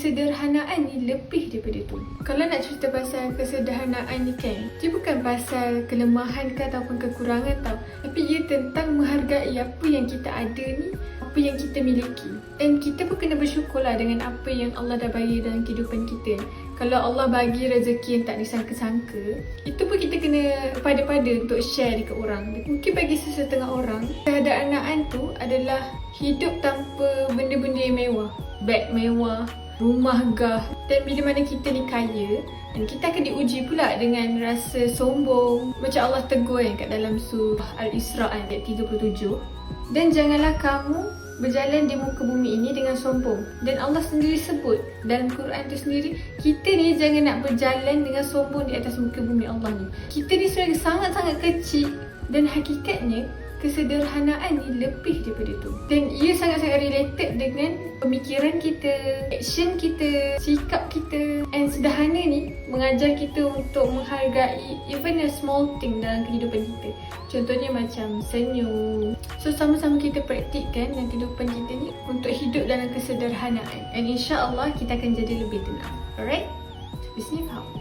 kesederhanaan ni lebih daripada tu. Kalau nak cerita pasal kesederhanaan ni kan, dia bukan pasal kelemahan ke ataupun kekurangan tau. Tapi ia tentang menghargai apa yang kita ada ni, apa yang kita miliki. Dan kita pun kena bersyukur lah dengan apa yang Allah dah bagi dalam kehidupan kita. Kalau Allah bagi rezeki yang tak disangka-sangka, itu pun kita kena pada-pada untuk share dekat orang. Mungkin bagi sesetengah orang, kesederhanaan tu adalah hidup tanpa benda-benda yang mewah. Beg mewah, rumah gah. Dan bila mana kita ni kaya, dan kita akan diuji pula dengan rasa sombong. Macam Allah tegur kan kat dalam surah Al-Isra ayat 37. Dan janganlah kamu berjalan di muka bumi ini dengan sombong. Dan Allah sendiri sebut dalam Quran tu sendiri, kita ni jangan nak berjalan dengan sombong di atas muka bumi Allah ni. Kita ni sebenarnya sangat-sangat kecil dan hakikatnya kesederhanaan ni lebih daripada tu. Dan ia sangat-sangat related dengan pemikiran kita, action kita, sikap kita. And sederhana ni mengajar kita untuk menghargai even a small thing dalam kehidupan kita. Contohnya macam senyum. So sama-sama kita praktikkan dalam kehidupan kita ni untuk hidup dalam kesederhanaan. And insya-Allah kita akan jadi lebih tenang. Alright? Bismillah.